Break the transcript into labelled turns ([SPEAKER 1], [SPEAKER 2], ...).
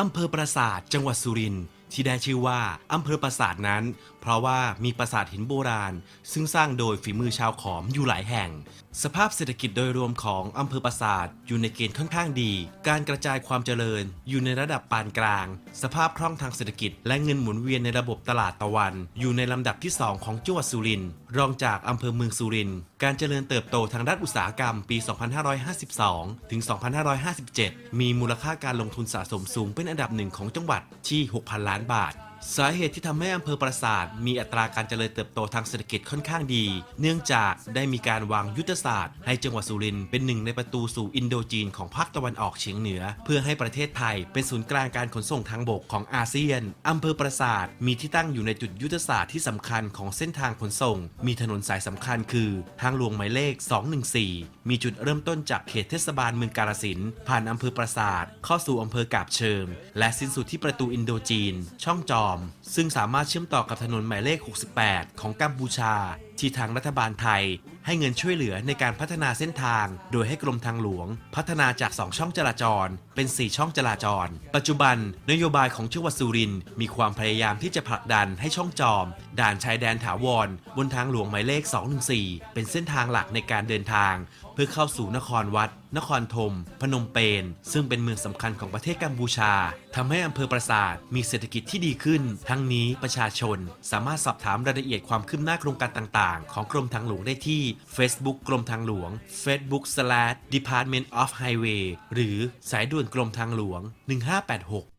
[SPEAKER 1] อำเภอปราสาทจังหวัดสุรินทร์ที่ได้ชื่อว่าอำเภอปราสาทนั้น เพราะว่ามีปราสาทหินโบราณ ซึ่งสร้างโดยฝีมือชาวขอมอยู่หลายแห่ง สภาพเศรษฐกิจโดยรวมของอำเภอปราสาทอยู่ในเกณฑ์ค่อนข้างดี การกระจายความเจริญอยู่ในระดับปานกลาง สภาพคล่องทางเศรษฐกิจ และเงินหมุนเวียนในระบบตลาดตะวัน อยู่ในลำดับที่ 2 ของจังหวัดสุรินทร์รองจากอำเภอเมืองสุรินทร์ การเจริญเติบโตทางด้านอุตสาหกรรมปี 2552 ถึง 2557 มีมูลค่าการลงทุนสะสมสูงเป็นอันดับหนึ่งของจังหวัดที่ 6,000 ล้านบาท สาเหตุที่ทำให้อำเภอปราสาท มีอัตราการเจริญเติบโตทางเศรษฐกิจค่อนข้างดี เนื่องจากได้มีการวางยุทธศาสตร์ ให้จังหวัดสุรินทร์เป็นหนึ่งในประตูสู่อินโดจีนของภาคตะวันออกเฉียงเหนือ เพื่อให้ประเทศไทยเป็นศูนย์กลางการขนส่งทางบกของอาเซียนอำเภอปราสาท มีที่ตั้งอยู่ในจุดยุทธศาสตร์ที่สำคัญของเส้นทางขนส่ง มีถนนสายสำคัญคือทางหลวงหมายเลข 214 มีจุดเริ่มต้นจากเขตเทศบาลเมืองกาฬสินผ่านอำเภอปราสาท เข้าสู่อำเภอกาบเชิง และสิ้นสุดที่ประตูอินโดจีน ช่องจอม ซึ่งสามารถเชื่อมต่อกับถนนหมายเลข 68 ของกัมพูชา ที่ทางรัฐบาลไทยให้เงินช่วยเหลือในการพัฒนาเส้นทาง โดยให้กรมทางหลวง พัฒนาจาก 2 ช่องจราจร เป็น 4 ช่องจราจร ปัจจุบัน นโยบายของจังหวัดสุรินทร์มีความพยายามที่จะผลักดันให้ช่องจอม ด่านชายแดนถาวร บนทางหลวงหมายเลข 214 เป็นเส้นทางหลักในการเดินทาง เพื่อเข้าสู่นครวัด นครธม พนมเปญซึ่งเป็นเมืองสำคัญของประเทศกัมพูชาทำให้อำเภอปราสาทมีเศรษฐกิจที่ดีขึ้น ทั้งนี้ประชาชน สามารถสอบถามรายละเอียดความคืบหน้าโครงการต่าง ๆ ของกรมทางหลวงได้ที่ Facebook กรมทางหลวง Facebook slash Department of Highway หรือสายด่วนกรมทางหลวง 1586